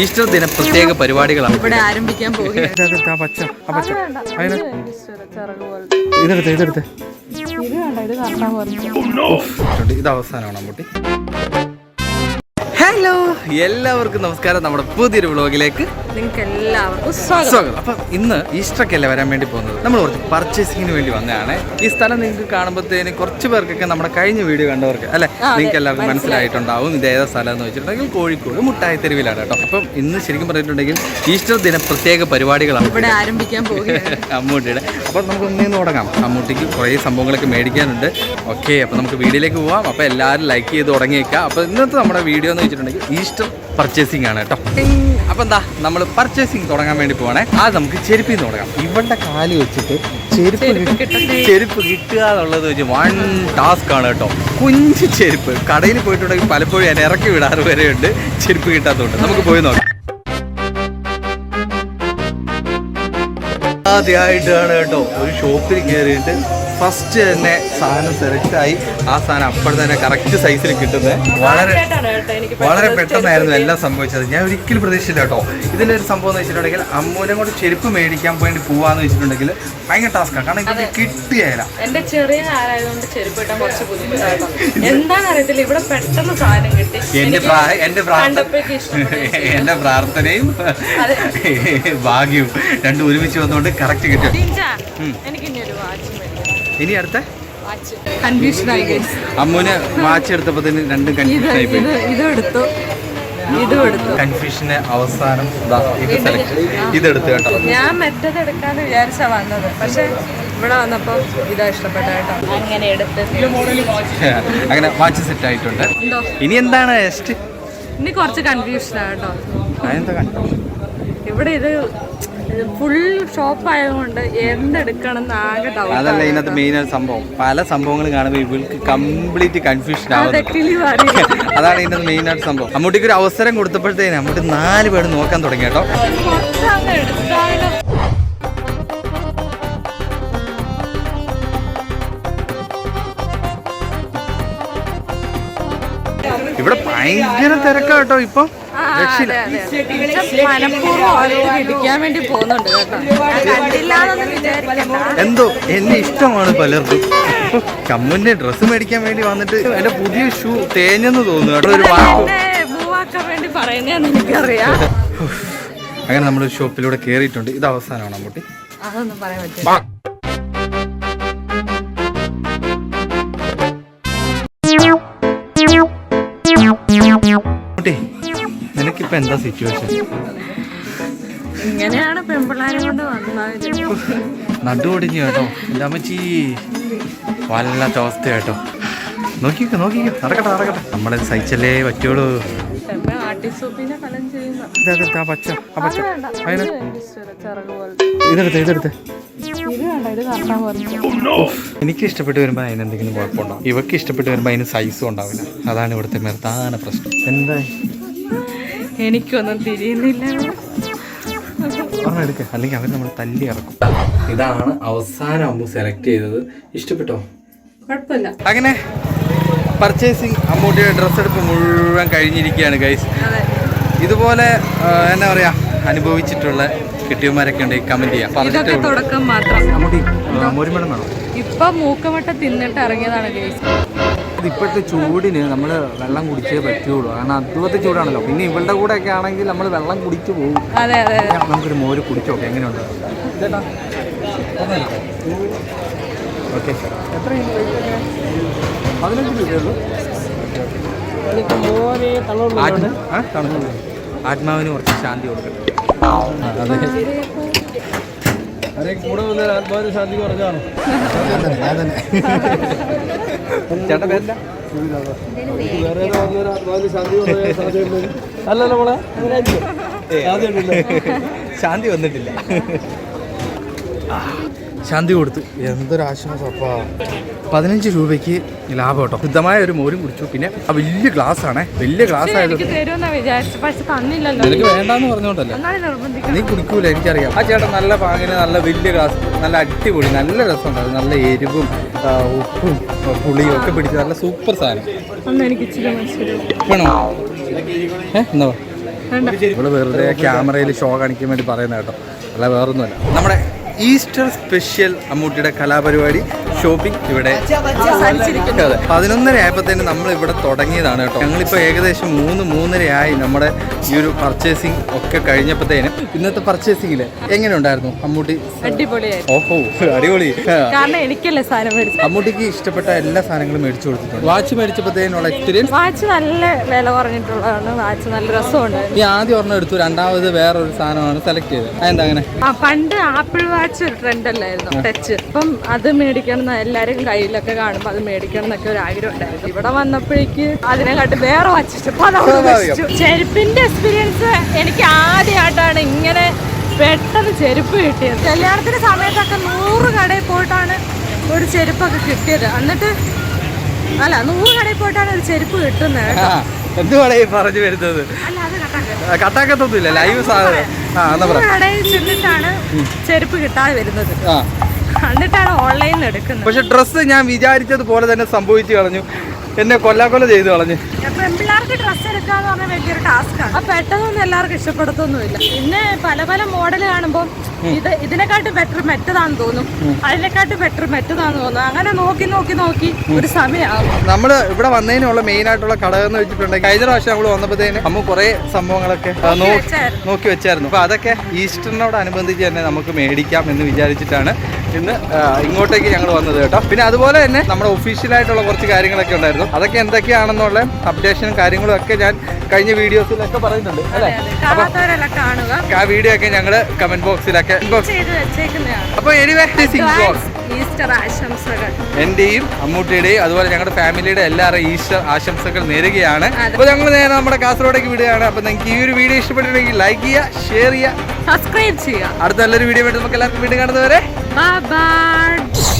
Easter ദിന പ്രത്യേക പരിപാടികളാണ്. ഇവിടെ ആരംഭിക്കാൻ ഇതെടുത്ത് ഇതെടുത്ത്. ഇത് അവസാനമാണ് അമ്മൂട്ടി. ഹലോ എല്ലാവർക്കും നമസ്കാരം. നമ്മുടെ പുതിയൊരു വ്ളോഗിലേക്ക് നിങ്ങൾക്ക് എല്ലാവർക്കും സ്വാഗതം. അപ്പൊ ഇന്ന് ഈസ്റ്ററൊക്കെ വരാൻ വേണ്ടി പോകുന്നത്? നമ്മൾ കുറച്ച് പർച്ചേസിങ്ങിന് വേണ്ടി വന്നതാണ്. ഈ സ്ഥലം നിങ്ങൾക്ക് കാണുമ്പോഴത്തേന് കുറച്ച് പേർക്കൊക്കെ നമ്മുടെ കഴിഞ്ഞ വീഡിയോ കണ്ടവർക്ക് അല്ലെ? നിങ്ങൾക്ക് എല്ലാവർക്കും മനസ്സിലായിട്ടുണ്ടാവും. ഇത് ഏതാ സ്ഥലം എന്ന് വെച്ചിട്ടുണ്ടെങ്കിൽ കോഴിക്കോട് മുട്ടായി തെരുവിലാണ് കേട്ടോ. അപ്പം ഇന്ന് ശരിക്കും പറഞ്ഞിട്ടുണ്ടെങ്കിൽ ഈസ്റ്റർ ദിന പ്രത്യേക പരിപാടികളാണ്. ഇവിടെ ആരംഭിക്കാൻ പോകുന്നത് അമ്മൂട്ടിയുടെ. അപ്പോൾ നമുക്ക് ഒന്നേന്ന് തുടങ്ങാം. അമ്മൂട്ടിക്ക് കുറേ സംഭവങ്ങളൊക്കെ മേടിക്കാനുണ്ട്. ഓക്കെ അപ്പോൾ നമുക്ക് വീഡിയോയിലേക്ക് പോവാം. അപ്പോൾ എല്ലാവരും ലൈക്ക് ചെയ്ത് തുടങ്ങിയേക്കാം. അപ്പോൾ ഇന്നത്തെ നമ്മുടെ വീഡിയോ എന്ന് വെച്ചിട്ടുണ്ടെങ്കിൽ ഈസ്റ്റർ പർച്ചേസിംഗ് ആണ് കേട്ടോ. അപ്പോൾ എന്താ നമ്മൾ പർച്ചേസിംഗ് തുടങ്ങാൻ വേണ്ടി പോവാണേ. അത് നമുക്ക് ചെരുപ്പിൽ നിന്ന് തുടങ്ങാം. ഇവളുടെ കാൽ വെച്ചിട്ട് ചെരുപ്പ് ചെരുപ്പ് കിട്ടുക എന്നുള്ളത് വെച്ച് വൺ ടാസ്ക് ആണ് കേട്ടോ. കുഞ്ചു ചെരുപ്പ്. കടയിൽ പോയിട്ടുണ്ടെങ്കിൽ പലപ്പോഴും ഞാൻ ഇറക്കി വിടാറ് വരെയുണ്ട്. ചെരുപ്പ് കിട്ടാത്തതുകൊണ്ട് നമുക്ക് പോയി നോക്കാം. ആദ്യമായിട്ടാണ് കേട്ടോ. ഒരു ഷോപ്പിൽ കയറിയിട്ട് ഫസ്റ്റ് തന്നെ സാധനം സെലക്ട് ആയി. ആ സാധനം അപ്പോഴും തന്നെ കറക്റ്റ് സൈസിൽ കിട്ടുന്നത് വളരെ വളരെ പെട്ടെന്നായിരുന്നു എല്ലാം സംഭവിച്ചത്. ഞാൻ ഒരിക്കലും പ്രതീക്ഷിച്ചില്ല കേട്ടോ. ഇതിന്റെ ഒരു സംഭവം എന്ന് വെച്ചിട്ടുണ്ടെങ്കിൽ അമ്മൂനെ കൊണ്ട് ചെരുപ്പ് മേടിക്കാൻ വേണ്ടി പോവാന്ന് വെച്ചിട്ടുണ്ടെങ്കിൽ ഭയങ്കര ടാസ്ക്കാണ് കാരണം ഇത് കിട്ടിയല്ല എന്റെ ചെറിയ ചെരുപ്പ് കിട്ടാൻ കുറച്ച് എന്താണ് അറിയത്തില്ല. ഇവിടെ പെട്ടെന്ന് സാധനം കിട്ടി. എന്റെ എന്റെ എന്റെ പ്രാർത്ഥനയും ഭാഗ്യവും രണ്ടും ഒരുമിച്ച് വന്നുകൊണ്ട് കറക്റ്റ് കിട്ടും. എനിക്ക് ഇനി ഒരു വാച്ച് ഇനി അടുത്ത? കൺഫ്യൂഷൻ ആയി വാച്ച് എടുത്തപ്പോൾ തന്നെ രണ്ടും കൺഫ്യൂഷൻ ആയി പോയി. ഇത് ഇതും എടുത്തു. ഇതും എടുത്തു. കൺഫ്യൂഷന് അവസാനം ഇതെടുത്തു ഇത് സെലക്ട് ഇതെടുത്ത് കേട്ടോ. ഞാൻ മറ്റത് എടുക്കാന്ന് വിചാരിച്ചാ വന്നത്. പക്ഷെ ഇവിടെ വന്നപ്പോ ഇതാ ഇഷ്ടപ്പെട്ട കേട്ടോ. അങ്ങനെ എടുത്ത്. അങ്ങനെ വാച്ച് സെറ്റ് ആയിട്ടുണ്ട്. ഇനി എന്താണ് നെക്സ്റ്റ് ഇനി കുറച്ച് കൺഫ്യൂഷൻ ആട്ടോ ഇവിടെ ഇത് ഫുൾ ഷോപ്പ് ആയതുകൊണ്ട് എന്തെടുക്കണം എന്ന് ആകെ അതല്ല ഇതിനകത്ത് മെയിൻ ആയിട്ട് സംഭവം. പല സംഭവങ്ങൾ കാണുമ്പോൾ ഇവൾക്ക് കംപ്ലീറ്റ് കൺഫ്യൂഷൻ ആവുന്നു അതാണ് ഇതിനകത്ത് മെയിൻ ആയിട്ട് സംഭവം. അമ്മൂട്ടിക്ക് ഒരു അവസരം കൊടുത്തപ്പോഴത്തേന് അമ്മൂട്ടി നാല് പേര് നോക്കാൻ തുടങ്ങി കേട്ടോ. ഇവിടെ ഭയങ്കര തിരക്കാട്ടോ ഇപ്പൊ. ഇടിക്കാൻ വേണ്ടി പോകുന്നുണ്ട് എന്തോ എന്നെ ഇഷ്ടമാണ് പലർക്കും. കമ്മുന്റെ ഡ്രസ്സ് മേടിക്കാൻ വേണ്ടി വന്നിട്ട് എന്റെ പുതിയ ഷൂ തേഞ്ഞെന്ന് തോന്നുന്നു കേട്ടോ ഒരു വാക്ക്. മൂവാക്കാൻ വേണ്ടി പറയുന്നതെന്ന് എനിക്കറിയാം. അങ്ങനെ നമ്മൾ ഷോപ്പിലൂടെ കേറിയിട്ടുണ്ട്. ഇത് അവസാനമാണ് അമ്മൂട്ടി. അതൊന്നും പറയാൻ പറ്റില്ല. നിനക്കിപ്പോ എന്താ സിറ്റുവേഷൻ ഇങ്ങനെയാണ് പെമ്പിള്ളാരെ കൊണ്ട് വന്നത്. നടുവൊടിഞ്ഞു കേട്ടോ. എന്റെ അമ്മച്ചി. വല്ലാത്ത അവസ്ഥ കേട്ടോ നോക്കിക്കോ നോക്കിക്കോ. നടക്കട്ടെ നടക്കട്ടെ. നമ്മളെ സഹിച്ചല്ലേ പറ്റുള്ളൂ. ഇതെടുത്ത് ആ പച്ച ആ പച്ച. അതിന് എനിക്ക് ഇതെടുത്ത് ഇതെടുത്ത്. ഇഷ്ടപ്പെട്ട് വരുമ്പോൾ അതിന് എന്തെങ്കിലും കുഴപ്പമുണ്ടാവും ഇവക്ക് ഇഷ്ടപ്പെട്ട് വരുമ്പോൾ അതിന് സൈസും ഉണ്ടാവില്ല. അതാണ് ഇവിടുത്തെ പ്രധാന പ്രശ്നം. എന്താ എനിക്കൊന്നും തിരിയുന്നില്ല. എടുക്ക. അല്ലെങ്കിൽ അവർ നമ്മൾ തല്ലി ഇറക്കും. ഇതാണ് അവസാനം അമ്മു സെലക്ട് ചെയ്തത്. ഇഷ്ടപ്പെട്ടോ? കുഴപ്പമില്ല. അങ്ങനെ പർച്ചേസിങ് അമ്മൂട്ടിയുടെ ഡ്രസ്സ് എടുപ്പ് മുഴുവൻ കഴിഞ്ഞിരിക്കുകയാണ് ഗൈസ് ഇതുപോലെ എന്നാ പറയാ അനുഭവിച്ചിട്ടുള്ള കിട്ടിയന്മാരൊക്കെ ഉണ്ട് കമന്റ് ചെയ്യാം ഇതൊക്കെ തുടക്കം മാത്രം. ഇപ്പൊ മൂക്കമട്ട തിന്നിട്ട് ഇറങ്ങിയതാണ് കേസ് ഇത് ഇപ്പോഴത്തെ ചൂടിന് നമ്മൾ വെള്ളം കുടിച്ചേ പറ്റുള്ളൂ. കാരണം അതുപോലത്തെ ചൂടാണല്ലോ. പിന്നെ ഇവളുടെ കൂടെ ഒക്കെ ആണെങ്കിൽ നമ്മൾ വെള്ളം കുടിച്ചു പോകും. അതെ അതെ നമുക്കൊരു മോര് കുടിച്ചോക്കെ. എങ്ങനെയുണ്ട്? ഓക്കെ എത്ര പതിനഞ്ച് രൂപയുള്ളൂ. ആത്മാവിന് കുറച്ച് ശാന്തി കൊടുക്കട്ടെ അതെ. ചേട്ടാ പേരില്ല അല്ലല്ലോ മോളെ. ശാന്തി വന്നിട്ടില്ല. ശാന്തി കൊടുത്തു. എന്തൊരു ആശ്വാസപ്പാ പതിനഞ്ച് രൂപയ്ക്ക് ലാഭം കേട്ടോ. ശുദ്ധമായ ഒരു മോരും കുടിച്ചു. പിന്നെ ആ വലിയ ഗ്ലാസ് ആണേ. വലിയ ഗ്ലാസ് ആയത് എനിക്ക് വേണ്ടാന്ന് പറഞ്ഞോണ്ടല്ലേ? നീ കുടിക്കൂല എനിക്കറിയാം. ആ ചേട്ടൻ നല്ല പാങ്ങിന് നല്ല വലിയ ഗ്ലാസ് നല്ല അടിപൊളി നല്ല രസമുണ്ടായിരുന്നു. നല്ല എരിവും ഉപ്പും പുളിയും ഒക്കെ പിടിച്ച് നല്ല സൂപ്പർ സാധനം. വേണോ? ഏ എന്നാ ഇവിടെ വെറുതെ ക്യാമറയിൽ ഷോ കാണിക്കാൻ വേണ്ടി പറയുന്ന കേട്ടോ. അല്ല വേറൊന്നുമല്ല. നമ്മുടെ ഈസ്റ്റർ സ്പെഷ്യൽ അമ്മൂട്ടിയുടെ കലാപരിപാടി ഷോപ്പിംഗ് ഇവിടെ അതെ പതിനൊന്നര ആയപ്പോഴത്തേന് നമ്മൾ ഇവിടെ തുടങ്ങിയതാണ് കേട്ടോ. ഞങ്ങളിപ്പോൾ ഏകദേശം മൂന്ന് മൂന്നരയായി നമ്മുടെ ഈ ഒരു പർച്ചേസിംഗ് ഒക്കെ കഴിഞ്ഞപ്പോഴത്തേനും. ഇന്നത്തെ പർച്ചേസിംഗിൽ എങ്ങനെ ഉണ്ടായിരുന്നു അമ്മൂട്ടി? ഓഹോ അടിപൊളി. എനിക്കല്ലേ സാധനം അമ്മൂട്ടിക്ക് ഇഷ്ടപ്പെട്ട എല്ലാ സാധനങ്ങളും മേടിച്ചു കൊടുത്തിട്ടുണ്ട്. വാച്ച് മേടിച്ചപ്പോഴത്തേനുള്ള എക്സ്പീരിയൻസ് വാച്ച് നല്ല വില കുറഞ്ഞിട്ടുള്ളതാണ്. വാച്ച് നല്ല രസമുണ്ട് ഈ ആദ്യം ഒരെണ്ണം എടുത്തു രണ്ടാമത് വേറൊരു സാധനമാണ് സെലക്ട് ചെയ്തത്. അതെന്താ അങ്ങനെ? പണ്ട് ആപ്പിൾ വാച്ച് ഒരു ട്രെൻഡ് അല്ലായിരുന്നു. ടച്ച് അപ്പം അത് മേടിക്കണം എന്ന് എല്ലാവരും കയ്യിലൊക്കെ കാണുമ്പോൾ അത് മേടിക്കണം എന്നൊക്കെ ഒരു ആഗ്രഹം ഉണ്ടായിരുന്നു. ഇവിടെ വന്നപ്പോഴേക്ക് അതിനെക്കാട്ട് വേറെ വച്ചിട്ടു. ചെരുപ്പിന്റെ എക്സ്പീരിയൻസ് എനിക്ക് ആദ്യമായിട്ടാണ് ഇങ്ങനെ പെട്ടെന്ന് ചെരുപ്പ് കിട്ടിയത്. കല്യാണത്തിന്റെ സമയത്തൊക്കെ നൂറ് കടയിൽ പോയിട്ടാണ് ഒരു ചെരുപ്പൊക്കെ കിട്ടിയത്. എന്നിട്ട് അല്ല നൂറ് കടയിൽ പോയിട്ടാണ് ഒരു ചെരുപ്പ് കിട്ടുന്നത് കേട്ടോ. എന്തുവാണ് ഈ പറഞ്ഞു വരുന്നത്? കട്ടാക്കത്തൊന്നുമില്ല. ലൈവ് സാധനം. കടയിൽ ചെന്നിട്ടാണ് ചെരുപ്പ് കിട്ടാതെ വരുന്നത്. എന്നിട്ടാണ് ഓൺലൈനിൽ എടുക്കുന്നത്. പക്ഷെ ഡ്രസ്സ് ഞാൻ വിചാരിച്ചതുപോലെ തന്നെ സംഭവിച്ചു കളഞ്ഞു. എന്നെ കൊല്ലാക്കൊല ചെയ്തു കളഞ്ഞു. പെൺപിള്ളേർക്ക് ഡ്രസ്സ് എടുക്കാന്ന് പറഞ്ഞ വലിയൊരു ടാസ്ക്കാണ് അപ്പൊ പെട്ടെന്നൊന്നും എല്ലാവർക്കും ഇഷ്ടപ്പെടുത്തൊന്നുമില്ല. പിന്നെ പല പല മോഡൽ കാണുമ്പോൾ ഇത് ഇതിനെക്കാട്ടും ബെറ്റർ മെറ്റതാന്ന് തോന്നും. അതിനെക്കാട്ടും ബെറ്റർ മെറ്റതാന്ന് തോന്നും. അങ്ങനെ നോക്കി നോക്കി നോക്കി ഒരു സമയമാകും നമ്മൾ ഇവിടെ വന്നതിനുള്ള മെയിൻ ആയിട്ടുള്ള ഘടകം എന്ന് വെച്ചിട്ടുണ്ടെങ്കിൽ കഴിഞ്ഞ പ്രാവശ്യം നമ്മൾ വന്നപ്പോഴത്തേന് നമ്മൾ കുറെ സംഭവങ്ങളൊക്കെ. നോക്കി വെച്ചായിരുന്നു. അപ്പൊ അതൊക്കെ ഈസ്റ്ററിനോടനുബന്ധിച്ച് തന്നെ നമുക്ക് മേടിക്കാം എന്ന് വിചാരിച്ചിട്ടാണ് ഇന്ന് ഇങ്ങോട്ടേക്ക് ഞങ്ങൾ വന്നത് കേട്ടോ. പിന്നെ അതുപോലെ തന്നെ നമ്മുടെ ഒഫീഷ്യലായിട്ടുള്ള കുറച്ച് കാര്യങ്ങളൊക്കെ ഉണ്ടായിരുന്നു. അതൊക്കെ എന്തൊക്കെയാണെന്നുള്ള അപ്ഡേഷനും കാര്യങ്ങളും ഒക്കെ ഞാൻ കഴിഞ്ഞ വീഡിയോസിലൊക്കെ പറയുന്നുണ്ട് അല്ലേ? ആ വീഡിയോ ഒക്കെ ഞങ്ങൾ കമന്റ് ബോക്സിലൊക്കെ അപ്പൊ എനിവേ ഈസ്റ്റർ ആശംസകൾ. എന്റെയും അമ്മൂട്ടിയുടെയും അതുപോലെ ഞങ്ങളുടെ ഫാമിലിയുടെ എല്ലാവരുടെയും ഈസ്റ്റർ ആശംസകൾ നേരുകയാണ്. അപ്പൊ ഞങ്ങൾ നേരെ നമ്മുടെ കാസർഗോഡേക്ക് വിടുകയാണ്. അപ്പൊ നിങ്ങൾക്ക് ഈ ഒരു വീഡിയോ ഇഷ്ടപ്പെട്ടിട്ടുണ്ടെങ്കിൽ ലൈക്ക് ചെയ്യുക ഷെയർ ചെയ്യുക. സബ്സ്ക്രൈബ് ചെയ്യുക. അടുത്ത നല്ലൊരു വീഡിയോ വേണ്ടി നമുക്ക് എല്ലാവർക്കും വീണ്ടും കാണുന്നവരെ Bye-bye!